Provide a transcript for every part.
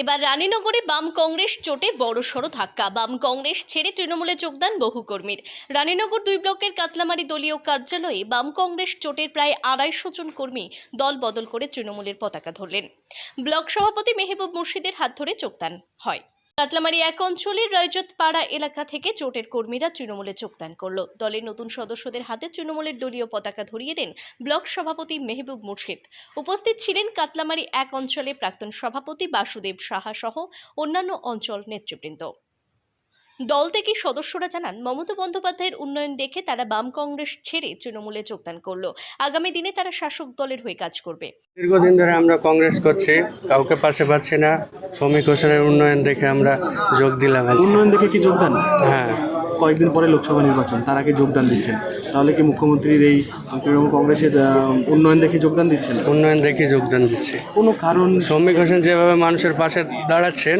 এবার রানীনগরে বাম কংগ্রেস চোটে বড়সড় ধাক্কা। বাম কংগ্রেস ছেড়ে তৃণমূলে যোগদান বহু কর্মীর। রানীনগর দুই ব্লকের কাতলামারি দলীয় কার্যালয়ে বাম কংগ্রেস চোটের প্রায় আড়াইশো জন কর্মী দল বদল করে তৃণমূলের পতাকা ধরলেন। ব্লক সভাপতি মেহবুব মুর্শিদের হাত ধরে যোগদান হয়। কাতলামারি এক অঞ্চলের রয়জত পাড়া এলাকা থেকে জোটের কর্মীরা তৃণমূলে যোগদান করল। দলের নতুন সদস্যদের হাতে তৃণমূলের দলীয় পতাকা ধরিয়ে দেন ব্লক সভাপতি মেহবুব মুর্শিদ। উপস্থিত ছিলেন কাতলামারি এক অঞ্চলে প্রাক্তন সভাপতি বাসুদেব সাহা সহ অন্যান্য অঞ্চল নেতৃবৃন্দ। দল থেকে সদস্যরা জানান মমতা বন্দ্যোপাধ্যায়ের উন্নয়ন দেখে তারা বাম কংগ্রেস ছেড়ে তৃণমূলে যোগদান করল। আগামী দিনে তারা শাসক দলের হয়ে কাজ করবে। দীর্ঘদিন ধরে আমরা কংগ্রেস করছি কাউকে পাশে পাচ্ছি না। শ্রমিক হোসেনের উন্নয়ন দেখে আমরা যোগ দিলাম উন্নয়ন দেখে কি যোগদান? হ্যাঁ। কয়েকদিন পরে লোকসভা নির্বাচন তার আগে যোগদান দিচ্ছেন? তাহলে কি মুখ্যমন্ত্রীর এই তৃণমূল কংগ্রেসের উন্নয়ন দেখে যোগদান দিচ্ছেন? উন্নয়ন দেখে যোগদান দিচ্ছে। কোনো কারণ শ্রমিক হোসেন যেভাবে মানুষের পাশে দাঁড়াচ্ছেন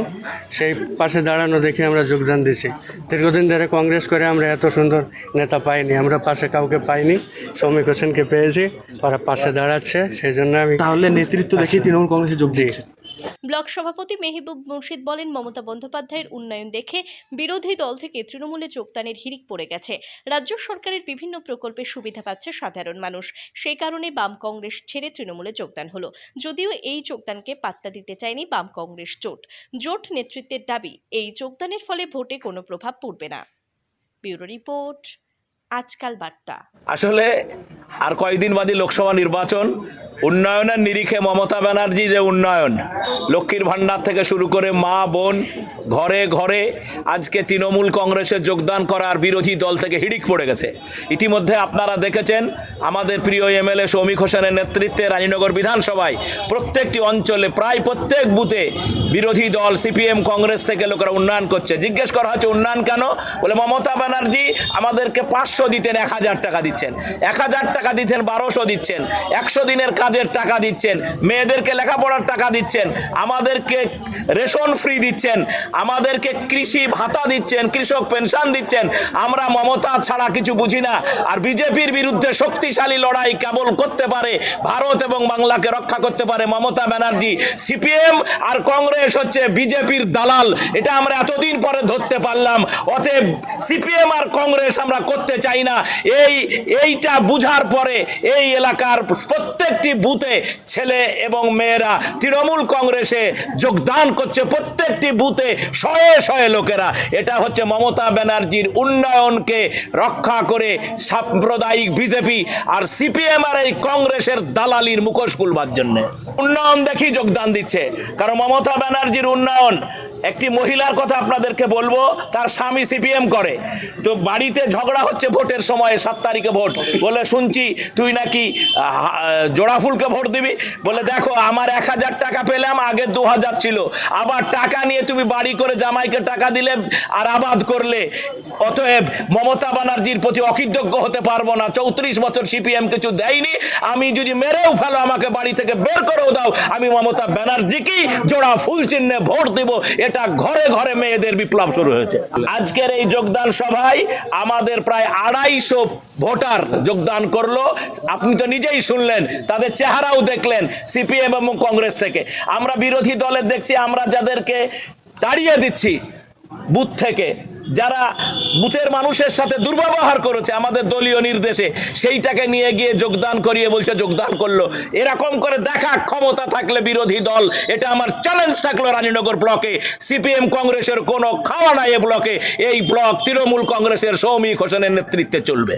সেই পাশে দাঁড়ানো দেখে আমরা যোগদান দিচ্ছি। দীর্ঘদিন ধরে কংগ্রেস করে আমরা এত সুন্দর নেতা পাইনি আমরা পাশে কাউকে পাইনি। শ্রমিক হোসেনকে পেয়েছি ওরা পাশে দাঁড়াচ্ছে সেই জন্য আমি তাহলে নেতৃত্ব দেখে তৃণমূল কংগ্রেসে যোগ জি। দিচ্ছে ব্লক সভাপতি মেহবুব মুর্শিদ বলেন, মমতা বন্দ্যোপাধ্যায়ের উন্নয়ন দেখে বিরোধী দল থেকে তৃণমূলে যোগদানের হিড়িক পড়ে গেছে। রাজ্য সরকারের বিভিন্ন প্রকল্পের সুবিধা পাচ্ছে সাধারণ মানুষ। সেই কারণে বাম কংগ্রেস ছেড়ে তৃণমূলে যোগদান হলো। যদিও এই যোগদানকে পাত্তা দিতে চায়নি বাম কংগ্রেস জোট। জোট নেতৃত্বের দাবি, এই যোগদানের ফলে ভোটে কোনো প্রভাব পড়বে না। Bureau report. আজকাল বার্তা। আসলে আর কয়েকদিন বাদে লোকসভা নির্বাচন, উন্নয়নের নিরিখে মমতা ব্যানার্জি যে উন্নয়ন, লক্ষ্মীর ভাণ্ডার থেকে শুরু করে মা, বোন, ঘরে ঘরে আজকে তৃণমূল কংগ্রেসে যোগদান করার বিরোধী দল থেকে হিড়িক পড়ে গেছে। ইতিমধ্যে আপনারা দেখেছেন, আমাদের প্রিয় এমএলএ সৌমিক হোসেনের নেতৃত্বে রানীনগর বিধানসভায় প্রত্যেকটি অঞ্চলে প্রায় প্রত্যেক বুথে বিরোধী দল সিপিএম কংগ্রেস থেকে লোকেরা উন্নয়ন করছে। জিজ্ঞেস করা হচ্ছে, উন্নয়ন কেন? বলে, মমতা ব্যানার্জি আমাদেরকে পাঁচশো দিতেন, এক হাজার টাকা দিচ্ছেন। এক হাজার টাকা দিচ্ছেন বারোশো দিচ্ছেন। একশো দিনের কাজের টাকা দিচ্ছেন। মেয়েদেরকে লেখাপড়ার টাকা দিচ্ছেন। আমাদেরকে রেশন ফ্রি দিচ্ছেন। আমাদেরকে কৃষি ভাতা দিচ্ছেন, কৃষক পেনশন দিচ্ছেন। আমরা মমতা ছাড়া কিছু বুঝি না। আর বিজেপির বিরুদ্ধে শক্তিশালী লড়াই কেবল করতে পারে, ভারত এবং বাংলাকে রক্ষা করতে পারে মমতা ব্যানার্জি। সিপিএম আর কংগ্রেস হচ্ছে বিজেপির দালাল। এটা আমরা এতদিন পরে ধরতে পারলাম। অতএব সিপিএম আর কংগ্রেস আমরা করতে চাই। না। এই, এইটা বুঝার পরে এই এলাকার প্রত্যেকটি বুথে ছেলে এবং মেয়েরা তৃণমূল কংগ্রেসে যোগদান করছে। প্রত্যেকটি বুথে শয়ে শয়ে লোকেরা। এটা হচ্ছে মমতা ব্যানার্জির উন্নয়নকে রক্ষা করে সাম্প্রদায়িক বিজেপি আর সিপিএম আর এই কংগ্রেসের দালালির মুখোশ খুলবার জন্য। উন্নয়ন দেখি যোগদান দিচ্ছে। কারণ মমতা ব্যানার্জির উন্নয়ন একটি মহিলার কথা আপনাদেরকে বলব, তার স্বামী সিপিএম করে। তো বাড়িতে ঝগড়া হচ্ছে ভোটের সময়, সাত তারিখে ভোট। বলে, শুনছি, তুই নাকি জোড়া ফুলকে ভোট দিবি? বলে, দেখো, আমার এক হাজার টাকা পেলাম, আগে দু হাজার ছিল। আবার টাকা নিয়ে তুমি বাড়ি করে জামাইকে টাকা দিলে আর আবাদ করলে। অতএব মমতা ব্যানার্জির প্রতি অকৃতজ্ঞ হতে পারব না। চৌত্রিশ বছর সিপিএম কিছু দেয়নি। আমি যদি মেরেও ফেলো, আমাকে বাড়ি থেকে বের করেও দাও। আমি মমতা ব্যানার্জিকেই জোড়া ফুল চিহ্নে ভোট দিব। এটা ঘরে ঘরে মেয়েদের বিপ্লব শুরু হয়েছে। আজকের এই যোগদান সভায় আমাদের প্রায় আড়াইশো ভোটার যোগদান করল। আপনি তো নিজেই শুনলেন, তাদের চেহারাও দেখলেন সিপিএম এবং কংগ্রেস থেকে। আমরা বিরোধী দলের দেখছি, আমরা যাদেরকে তাড়িয়ে দিচ্ছি বুথ থেকে যারা বুথের মানুষের সাথে দুর্ব্যবহার করেছে আমাদের দলীয় নির্দেশে, সেইটাকে নিয়ে গিয়ে যোগদান করিয়ে বলছে, যোগদান করল। এরকম করে দেখা ক্ষমতা থাকলে বিরোধী দল, এটা আমার চ্যালেঞ্জ থাকল রানীনগর ব্লকে। সিপিএম কংগ্রেসের কোনো খাওয়া নাই এ ব্লকে, এই ব্লক তৃণমূল কংগ্রেসের সৌমিক হোসেনের নেতৃত্বে চলবে।